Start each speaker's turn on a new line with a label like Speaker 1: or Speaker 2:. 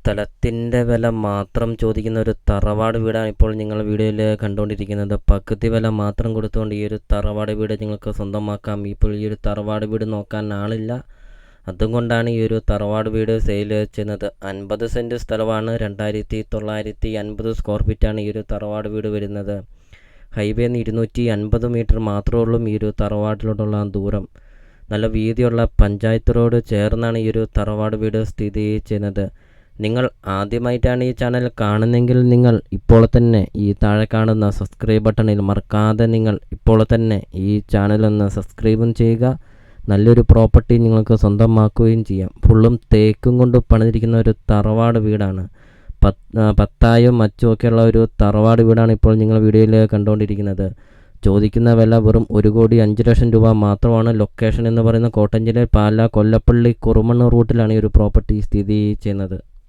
Speaker 1: സ്ഥലത്തിന്റെ വില മാത്രം ചോദിക്കുന്ന ഒരു തറവാട് വീടാണ് ഇപ്പോൾ നിങ്ങൾ വീഡിയോയിൽ കണ്ടുകൊണ്ടിരിക്കുന്നത്. പകുതി വില മാത്രം കൊടുത്തുകൊണ്ട് ഈ ഒരു തറവാട് വീട് നിങ്ങൾക്ക് സ്വന്തമാക്കാം. ഇപ്പോൾ ഈ ഒരു തറവാട് വീട് നോക്കാൻ ആളില്ല. അതുകൊണ്ടാണ് ഈ ഒരു തറവാട് വീട് സെയിൽ ചെയ്യുന്നത്. അൻപത് സെന്റ് സ്ഥലമാണ്. രണ്ടായിരത്തി തൊള്ളായിരത്തി അൻപത് സ്ക്വയർ ഫീറ്റാണ് ഈ ഒരു തറവാട് വീട് വരുന്നത്. ഹൈവേ നിന്ന് ഇരുന്നൂറ്റി അൻപത് മീറ്റർ മാത്രമേ ഉള്ളൂ ഈ ഒരു തറവാട്ടിലോട്ടുള്ള ദൂരം. നല്ല വീതിയുള്ള പഞ്ചായത്ത് റോഡ് ചേർന്നാണ് ഈ ഒരു തറവാട് വീട് സ്ഥിതി ചെയ്യുന്നത്. നിങ്ങൾ ആദ്യമായിട്ടാണ് ഈ ചാനൽ കാണുന്നതെങ്കിൽ നിങ്ങൾ ഇപ്പോൾ തന്നെ ഈ താഴെ കാണുന്ന സബ്സ്ക്രൈബ് ബട്ടണിൽ മറക്കാതെ നിങ്ങൾ ഇപ്പോൾ തന്നെ ഈ ചാനൽ ഒന്ന് സബ്സ്ക്രൈബും ചെയ്യുക. നല്ലൊരു പ്രോപ്പർട്ടി നിങ്ങൾക്ക് സ്വന്തമാക്കുകയും ചെയ്യാം. ഫുള്ളും തേക്കും കൊണ്ട് പണിതിരിക്കുന്ന ഒരു തറവാട് വീടാണ്. പത്തായും മച്ചുമൊക്കെയുള്ള ഒരു തറവാട് വീടാണ് ഇപ്പോൾ നിങ്ങൾ വീഡിയോയിൽ കണ്ടുകൊണ്ടിരിക്കുന്നത്. ചോദിക്കുന്ന വില വെറും ഒരു കോടി അഞ്ച് ലക്ഷം രൂപ മാത്രമാണ്. ലൊക്കേഷൻ എന്ന് പറയുന്ന ജില്ലയിൽ പാല കൊല്ലപ്പള്ളി കുറുമണ്ണൂർ റൂട്ടിലാണ് ഈ ഒരു പ്രോപ്പർട്ടി സ്ഥിതി ചെയ്യുന്നത്.